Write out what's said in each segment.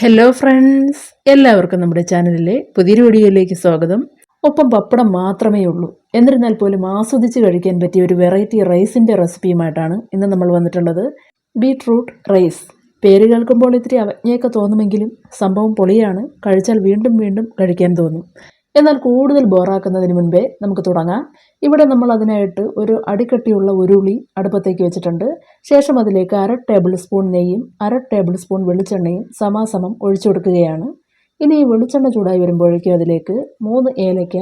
Hello friends എല്ലാവർക്കും നമ്മുടെ ചാനലിലെ പുതിയൊരു വീഡിയോയിലേക്ക് സ്വാഗതം. ഒപ്പം പപ്പടം മാത്രമേ ഉള്ളൂ. എന്നിരുന്നാൽ പോലും ആസ്വദിച്ച് കഴിക്കാൻ പറ്റിയ ഒരു വെറൈറ്റി റൈസിന്റെ റെസിപ്പിയുമായിട്ടാണ് ഇന്ന് നമ്മൾ വന്നിട്ടുള്ളത്. ബീട്രൂട്ട് റൈസ് പേര് കേൾക്കുമ്പോൾ ഇത്തിരി അവജ്ഞയൊക്കെ തോന്നുമെങ്കിലും സംഭവം പൊളിയാണ്. കഴിച്ചാൽ വീണ്ടും വീണ്ടും കഴിക്കാൻ തോന്നും. എന്നാൽ കൂടുതൽ ബോറാക്കുന്നതിന് മുൻപേ നമുക്ക് തുടങ്ങാം. ഇവിടെ നമ്മൾ അതിനായിട്ട് ഒരു അടിക്കട്ടിയുള്ള ഉരുളി അടുപ്പത്തേക്ക് വെച്ചിട്ടുണ്ട്. ശേഷം അതിലേക്ക് അര ടേബിൾ സ്പൂൺ നെയ്യും അര ടേബിൾ സ്പൂൺ വെളിച്ചെണ്ണയും സമാസമം ഒഴിച്ചു കൊടുക്കുകയാണ്. ഇനി ഈ വെളിച്ചെണ്ണ ചൂടായി വരുമ്പോഴേക്കും അതിലേക്ക് മൂന്ന് ഏലയ്ക്ക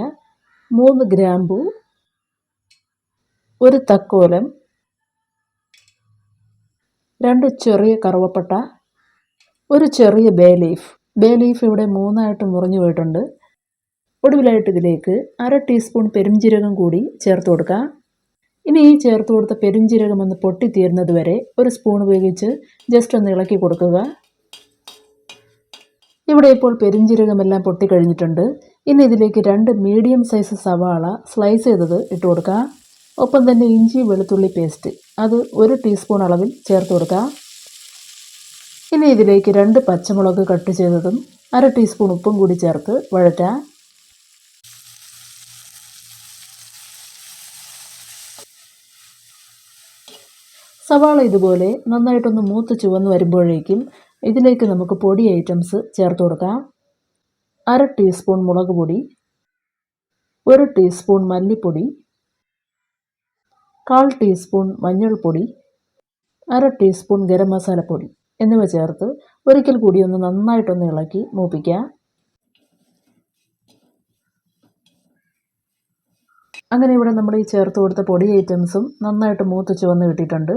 മൂന്ന് ഗ്രാമ്പു ഒരു തക്കോലം രണ്ട് ചെറിയ കറുവപ്പട്ട ഒരു ചെറിയ ബേ ലീഫ്. ബേ ലീഫ് ഇവിടെ മൂന്നായിട്ട് മുറിഞ്ഞു പോയിട്ടുണ്ട്. ഒടുവിലായിട്ട് ഇതിലേക്ക് അര ടീസ്പൂൺ പെരുംജീരകം കൂടി ചേർത്ത് കൊടുക്കുക ഇനി ഈ ചേർത്ത് കൊടുത്ത പെരുംജീരകം ഒന്ന് പൊട്ടിത്തീരുന്നത് വരെ ഒരു സ്പൂൺ ഉപയോഗിച്ച് ജസ്റ്റ് ഒന്ന് ഇളക്കി കൊടുക്കുക. ഇവിടെ ഇപ്പോൾ പെരുംജീരകമെല്ലാം പൊട്ടിക്കഴിഞ്ഞിട്ടുണ്ട്. ഇനി ഇതിലേക്ക് രണ്ട് മീഡിയം സൈസ് സവാള സ്ലൈസ് ചെയ്തത് ഇട്ട് കൊടുക്കുക ഒപ്പം തന്നെ ഇഞ്ചി വെളുത്തുള്ളി പേസ്റ്റ് അത് ഒരു ടീസ്പൂൺ അളവിൽ ചേർത്ത് കൊടുക്കുക ഇനി ഇതിലേക്ക് രണ്ട് പച്ചമുളക് കട്ട് ചെയ്തതും അര ടീസ്പൂൺ ഉപ്പും കൂടി ചേർത്ത് വഴറ്റാം. സവാള ഇതുപോലെ നന്നായിട്ടൊന്ന് മൂത്ത് ചുവന്ന് വരുമ്പോഴേക്കും ഇതിലേക്ക് നമുക്ക് പൊടി ഐറ്റംസ് ചേർത്ത് കൊടുക്കാം. അര ടീസ്പൂൺ മുളക് പൊടി ഒരു ടീസ്പൂൺ മല്ലിപ്പൊടി കാൽ ടീസ്പൂൺ മഞ്ഞൾപ്പൊടി അര ടീസ്പൂൺ ഗരം മസാലപ്പൊടി എന്നിവ ചേർത്ത് ഒരിക്കൽ കൂടി ഒന്ന് നന്നായിട്ടൊന്ന് ഇളക്കി മൂപ്പിക്കുക. അങ്ങനെ ഇവിടെ നമ്മൾ ഈ ചേർത്ത് കൊടുത്ത പൊടി ഐറ്റംസും നന്നായിട്ട് മൂത്ത് ചുവന്ന് കിട്ടിയിട്ടുണ്ട്.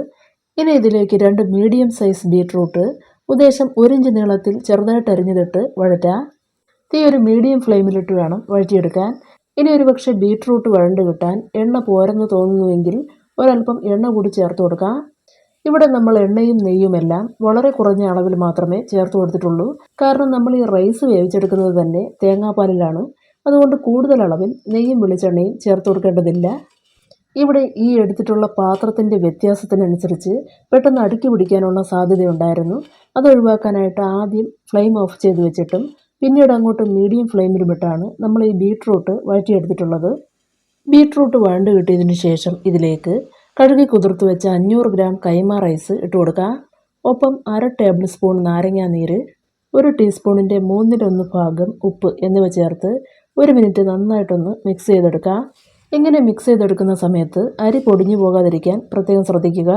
ഇനി ഇതിലേക്ക് രണ്ട് മീഡിയം സൈസ് ബീട്രൂട്ട് ഉദ്ദേശം ഒരിഞ്ച് നീളത്തിൽ ചെറുതായിട്ട് അരിഞ്ഞിട്ട് വഴറ്റാം. തീ ഒരു മീഡിയം ഫ്ലെയിമിലിട്ട് വേണം വഴറ്റിയെടുക്കാൻ. ഇനി ഒരു പക്ഷേ ബീട്രൂട്ട് വഴണ്ട് കിട്ടാൻ എണ്ണ പോരെന്ന് തോന്നുന്നുവെങ്കിൽ ഒരല്പം എണ്ണ കൂടി ചേർത്ത് കൊടുക്കാം. ഇവിടെ നമ്മൾ എണ്ണയും നെയ്യുമെല്ലാം വളരെ കുറഞ്ഞ അളവിൽ മാത്രമേ ചേർത്ത് കൊടുത്തിട്ടുള്ളൂ. കാരണം നമ്മൾ ഈ റൈസ് വേവിച്ചെടുക്കുന്നത് തന്നെ തേങ്ങാപ്പാലിലാണ്. അതുകൊണ്ട് കൂടുതൽ അളവിൽ നെയ്യും വെളിച്ചെണ്ണയും ചേർത്ത് കൊടുക്കേണ്ടതില്ല. ഇവിടെ ഈ എടുത്തിട്ടുള്ള പാത്രത്തിന്റെ വ്യത്യാസത്തിനനുസരിച്ച് പെട്ടെന്ന് അടുക്കി പിടിക്കാനുള്ള സാധ്യതയുണ്ടായിരുന്നു. അത് ഒഴിവാക്കാനായിട്ട് ആദ്യം ഫ്ലെയിം ഓഫ് ചെയ്ത് വെച്ചിട്ടും പിന്നീട് അങ്ങോട്ട് മീഡിയം ഫ്ലെയിമിലുമിട്ടാണ് നമ്മൾ ഈ ബീട്രൂട്ട് വഴറ്റിയെടുത്തിട്ടുള്ളത്. ബീട്രൂട്ട് വഴണ്ട് കിട്ടിയതിന് ശേഷം ഇതിലേക്ക് കഴുകി കുതിർത്ത് വെച്ച അഞ്ഞൂറ് ഗ്രാം കൈമ റൈസ് ഇട്ട് കൊടുക്കുക ഒപ്പം അര ടേബിൾ സ്പൂൺ നാരങ്ങാ നീര് ഒരു ടീസ്പൂണിന്റെ മൂന്നിലൊന്ന് ഭാഗം ഉപ്പ് എന്നിവ ചേർത്ത് ഒരു മിനിറ്റ് നന്നായിട്ടൊന്ന് മിക്സ് ചെയ്തെടുക്കാം. ഇങ്ങനെ മിക്സ് ചെയ്തെടുക്കുന്ന സമയത്ത് അരി പൊടിഞ്ഞു പോകാതിരിക്കാൻ പ്രത്യേകം ശ്രദ്ധിക്കുക.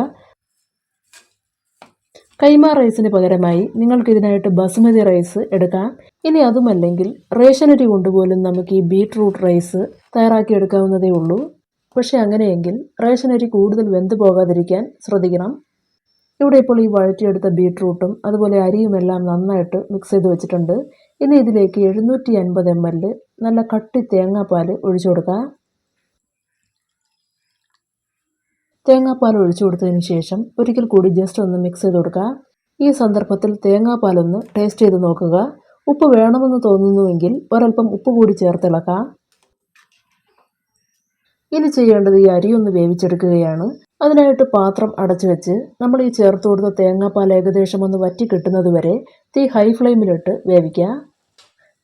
കൈമ റൈസിന് പകരമായി നിങ്ങൾക്ക് ഇതിനായിട്ട് ബസുമതി റൈസ് എടുക്കാം. ഇനി അതുമല്ലെങ്കിൽ റേഷനരി കൊണ്ടുപോലും നമുക്ക് ഈ ബീട്രൂട്ട് റൈസ് തയ്യാറാക്കി എടുക്കാവുന്നതേ ഉള്ളൂ. പക്ഷേ അങ്ങനെയെങ്കിൽ റേഷനരി കൂടുതൽ വെന്ത് പോകാതിരിക്കാൻ ശ്രദ്ധിക്കണം. ഇവിടെ ഇപ്പോൾ ഈ വഴറ്റിയെടുത്ത ബീട്രൂട്ടും അതുപോലെ അരിയുമെല്ലാം നന്നായിട്ട് മിക്സ് ചെയ്ത് വെച്ചിട്ടുണ്ട്. ഇനി ഇതിലേക്ക് എഴുന്നൂറ്റി അൻപത് എം എൽ നല്ല കട്ടി തേങ്ങാപ്പാൽ ഒഴിച്ചു കൊടുക്കാം. തേങ്ങാപ്പാൽ ഒഴിച്ചു കൊടുത്തതിന് ശേഷം ഒരിക്കൽ കൂടി ജസ്റ്റ് ഒന്ന് മിക്സ് ചെയ്ത് കൊടുക്കുക. ഈ സന്ദർഭത്തിൽ തേങ്ങാപ്പാലൊന്ന് ടേസ്റ്റ് ചെയ്ത് നോക്കുക. ഉപ്പ് വേണമെന്ന് തോന്നുന്നുവെങ്കിൽ ഒരൽപ്പം ഉപ്പ് കൂടി ചേർത്തിളക്കാം. ഇനി ചെയ്യേണ്ടത് ഈ അരി ഒന്ന് വേവിച്ചെടുക്കുകയാണ്. അതിനായിട്ട് പാത്രം അടച്ചു വെച്ച് നമ്മൾ ഈ ചേർത്ത് കൊടുത്ത തേങ്ങാപ്പാൽ ഏകദേശം ഒന്ന് വറ്റി കിട്ടുന്നത് വരെ തീ ഹൈ ഫ്ലെയിമിലിട്ട് വേവിക്കുക.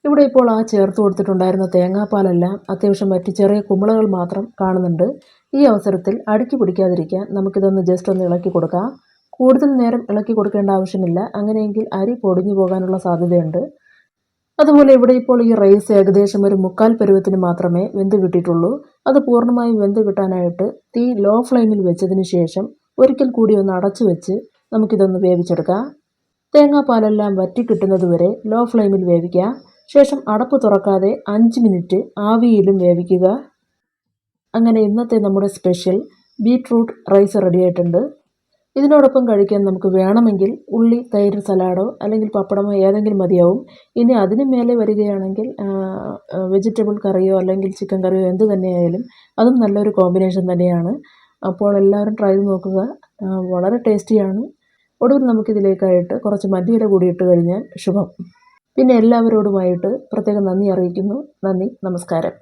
ഇവിടെ ഇപ്പോൾ ആ ചേർത്ത് കൊടുത്തിട്ടുണ്ടായിരുന്ന തേങ്ങാപ്പാലെല്ലാം അത്യാവശ്യം വറ്റി ചെറിയ കുമ്പളകൾ മാത്രം കാണുന്നുണ്ട്. ഈ അവസരത്തിൽ അടുക്കി പിടിക്കാതിരിക്കാൻ നമുക്കിതൊന്ന് ജസ്റ്റ് ഒന്ന് ഇളക്കി കൊടുക്കാം. കൂടുതൽ നേരം ഇളക്കി കൊടുക്കേണ്ട ആവശ്യമില്ല. അങ്ങനെയെങ്കിൽ അരി പൊടിഞ്ഞു പോകാനുള്ള സാധ്യതയുണ്ട്. അതുപോലെ ഇവിടെ ഇപ്പോൾ ഈ റൈസ് ഏകദേശം ഒരു മുക്കാൽ പരുവത്തിന് മാത്രമേ വെന്ത് കിട്ടിയിട്ടുള്ളൂ. അത് പൂർണമായും വെന്ത് കിട്ടാനായിട്ട് തീ ലോ ഫ്ലെയിമിൽ വെച്ചതിന് ശേഷം ഒരിക്കൽ കൂടി ഒന്ന് അടച്ചു വെച്ച് നമുക്കിതൊന്ന് വേവിച്ചെടുക്കാം. തേങ്ങാപ്പാലെല്ലാം വറ്റി കിട്ടുന്നത് വരെ ലോ ഫ്ലെയിമിൽ വേവിക്കുക ശേഷം അടപ്പ് തുറക്കാതെ അഞ്ച് മിനിറ്റ് ആവിയിലും വേവിക്കുക. അങ്ങനെ ഇന്നത്തെ നമ്മുടെ സ്പെഷ്യൽ ബീട്രൂട്ട് റൈസ് റെഡിയായിട്ടുണ്ട് ഇതിനോടൊപ്പം കഴിക്കാൻ നമുക്ക് വേണമെങ്കിൽ ഉള്ളി തൈര് സലാഡോ അല്ലെങ്കിൽ പപ്പടമോ ഏതെങ്കിലും മതിയാവും. ഇനി അതിന് മേലെ വരികയാണെങ്കിൽ വെജിറ്റബിൾ കറിയോ അല്ലെങ്കിൽ ചിക്കൻ കറിയോ എന്ത് തന്നെയായാലും അതും നല്ലൊരു കോമ്പിനേഷൻ തന്നെയാണ്. അപ്പോൾ എല്ലാവരും ട്രൈ ചെയ്ത് നോക്കുക. വളരെ ടേസ്റ്റിയാണ് ഒടുവിൽ നമുക്കിതിലേക്കായിട്ട് കുറച്ച് മല്ലിയില കൂടി ഇട്ട് കഴിഞ്ഞാൽ ശുഭം. പിന്നെ എല്ലാവരോടുമായിട്ട് പ്രത്യേകം നന്ദി അറിയിക്കുന്നു. നന്ദി നമസ്കാരം.